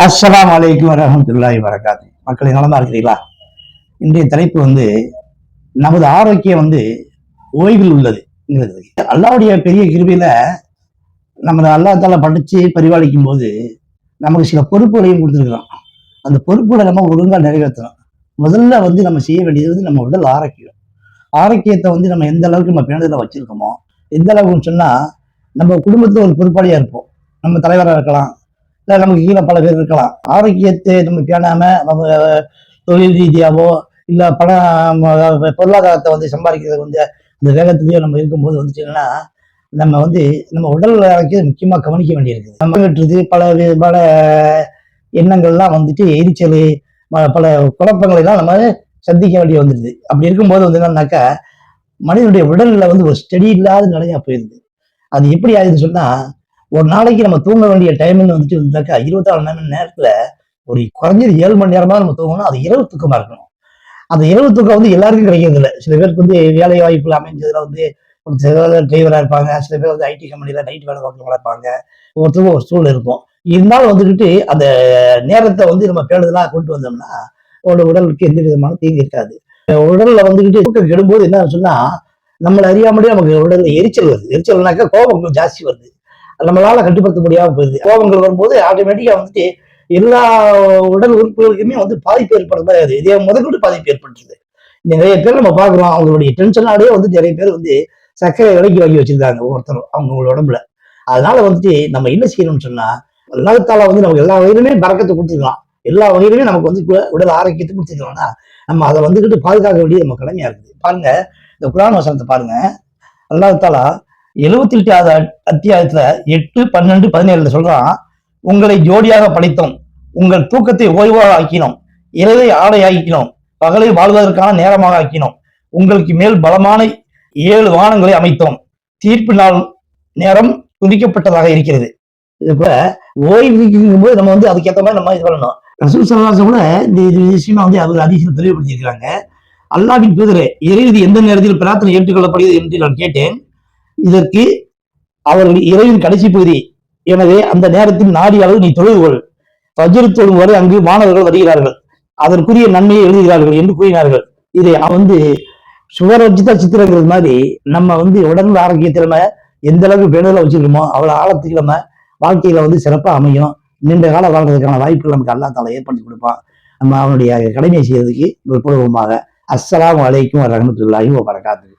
அஸ்லாம் வலைக்கும் வரஹ்மத்துல்லாஹி வரகாது மக்களை நலமா இருக்கிறீங்களா இன்றைய தலைப்பு வந்து நமது ஆரோக்கியம் வந்து ஓய்வில் உள்ளதுங்கிறது அல்லாவுடைய பெரிய கிருவியில நமது அல்லா தால படிச்சு பரிபாலிக்கும் போது நமக்கு சில பொறுப்புகளையும் கொடுத்துருக்குறோம் அந்த பொறுப்புகளை நம்ம ஒழுங்காக நிறைவேற்றணும். முதல்ல வந்து நம்ம செய்ய வேண்டியது வந்து நம்ம உடல் ஆரோக்கியம். ஆரோக்கியத்தை வந்து நம்ம எந்த அளவுக்கு நம்ம பேணுதல வச்சிருக்கோமோ எந்த அளவுக்குன்னு சொன்னா நம்ம குடும்பத்துல ஒரு பொறுப்பாளியா இருப்போம். நம்ம தலைவராக இருக்கலாம் நமக்கு கீழே பல பேர் இருக்கலாம். ஆரோக்கியத்தை நம்ம பேணாம நம்ம தொழில் ரீதியாவோ இல்லை பணம் பொருளாதாரத்தை வந்து சம்பாதிக்கிறது வந்து அந்த வேகத்திலேயோ நம்ம இருக்கும்போது வந்துச்சுன்னா நம்ம வந்து நம்ம உடல் ஆரோக்கியத்தை முக்கியமாக கவனிக்க வேண்டியிருக்குது. நம்ம வெட்டுறது பல விதமான எண்ணங்கள்லாம் வந்துட்டு எரிச்சல் பல குழப்பங்களெல்லாம் நம்ம சந்திக்க வேண்டிய வந்துடுது அப்படி இருக்கும்போது வந்து என்னன்னாக்கா மனிதனுடைய உடல்ல வந்து ஒரு ஸ்டெடி இல்லாத நிலையா போயிருது. அது எப்படி ஆகுதுன்னு சொன்னா ஒரு நாளைக்கு நம்ம தூங்க வேண்டிய டைம்னு வந்துட்டு இருந்தாக்கா இருபத்தாலு மணி நேரத்துல ஒரு குறைஞ்சது ஏழு மணி நேரமா நம்ம தூங்கணும். அது இரவு தூக்கமா இருக்கணும். அந்த இரவு தூக்கம் வந்து எல்லாருக்கும் கிடைக்கிறது இல்லை சில பேருக்கு வந்து வேலை வாய்ப்புல அமைஞ்சதுல வந்து ஒரு சில டிரைவரா இருப்பாங்க. சில பேர் வந்து ஐடி கம்பெனில நைட் வேலை பார்க்கறவங்களா இருப்பாங்க. ஒவ்வொருத்தருக்கும் ஒரு சூழல் இருக்கும். இருந்தாலும் வந்துக்கிட்டு அந்த நேரத்தை வந்து நம்ம பேடுதலாக கொண்டு வந்தோம்னா உங்களோட உடலுக்கு எந்த விதமான தீங்கு இருக்காது. உடல்ல வந்துக்கிட்டு தூக்கம் கெடும்போது என்ன சொன்னா நம்மளை அறியாமலே நமக்கு உடல்ல எரிச்சல் வருது. எரிச்சல்னாக்கா கோபம் கொஞ்சம் ஜாஸ்தி வருது. நம்மளால கட்டுப்படுத்த முடியாம போயிருது கோபங்கள் வரும்போது ஆட்டோமேட்டிக்கா வந்துட்டு எல்லா உடல் உறுப்புகளுக்குமே வந்து பாதிப்பு ஏற்படுற மாதிரி ஆகுது. இதே முதற்கொண்டு பாதிப்பு ஏற்பட்டுருது. நிறைய பேர் நம்ம பாக்குறோம் அவங்களுடைய டென்ஷனாலேயே வந்து நிறைய பேர் வந்து சர்க்கரை விலைக்கு வாங்கி வச்சிருக்காங்க ஒவ்வொருத்தரும் அவங்களோட உடம்புல. அதனால வந்துட்டு நம்ம என்ன செய்யணும்னு சொன்னா உலகத்தால வந்து நமக்கு எல்லா வகையிலுமே பறக்கத்தை கொடுத்துக்கலாம் எல்லா வகையிலுமே நமக்கு வந்து உடல் ஆரோக்கியத்தை கொடுத்துக்கலாம்னா நம்ம அதை வந்துகிட்டு பாதுகாக்க வேண்டியது நம்ம கடமையா இருக்குது. பாருங்க இந்த குரான் வசனத்தை பாருங்க. அல்லாஹாலா எழுபத்தி எட்டாவது அத்தியாயத்துல எட்டு பன்னெண்டு பதினேழுல சொல்றான் உங்களை ஜோடியாக படைத்தோம். உங்கள் தூக்கத்தை ஓய்வாக ஆக்கினோம். இரவை ஆடை ஆக்கினோம் பகலை வாழ்வதற்கான நேரமாக ஆக்கினோம். உங்களுக்கு மேல் பலமான ஏழு வானங்களை அமைத்தோம். தீர்ப்பு நாள் நேரம் குறிக்கப்பட்டதாக இருக்கிறது. இது கூட ஓய்வுக்கும் போது நம்ம வந்து அதுக்கேற்ற மாதிரி நம்ம இது பண்ணணும். ரசூல் சல்லாசம் கூட இந்த இது விஷயமா வந்து அவர் அதிகம் தெளிவுபடுத்தியிருக்கிறாங்க. அல்லாவின் தூதரே இறைவதி எந்த நேரத்தில் பிரார்த்தனை ஏற்றுக்கொள்ளப்படுகிறது என்று நான் கேட்டேன். இதற்கு அவர்கள் இறைவின் கடைசி பகுதி. எனவே அந்த நேரத்தில் நாடி அளவு நீ தொழுது கொள். தொழும் வரை அங்கு மாணவர்கள் வருகிறார்கள். அதற்குரிய நன்மையை எழுதுகிறார்கள் என்று கூறினார்கள். இதை வந்து சுவர் சித்திரங்கிறது மாதிரி நம்ம வந்து உடல் ஆரோக்கியத்தை எந்த அளவுக்கு பேணுதல வச்சிருக்கோமோ அவ்வளவு ஆழத்துக்கு நம்ம வாழ்க்கையில வந்து சிறப்பாக அமையும். நீண்ட காலம் வாழ்றதுக்கான வாய்ப்புகள் நமக்கு அல்லா தால ஏற்படுத்தி கொடுப்பான். நம்ம அவனுடைய கடமையை செய்யறதுக்கு ஒரு பூர்வமாக அஸ்ஸலாமு அலைக்கும் வரஹ்மத்துல்லாஹி வபரகாத்துஹு.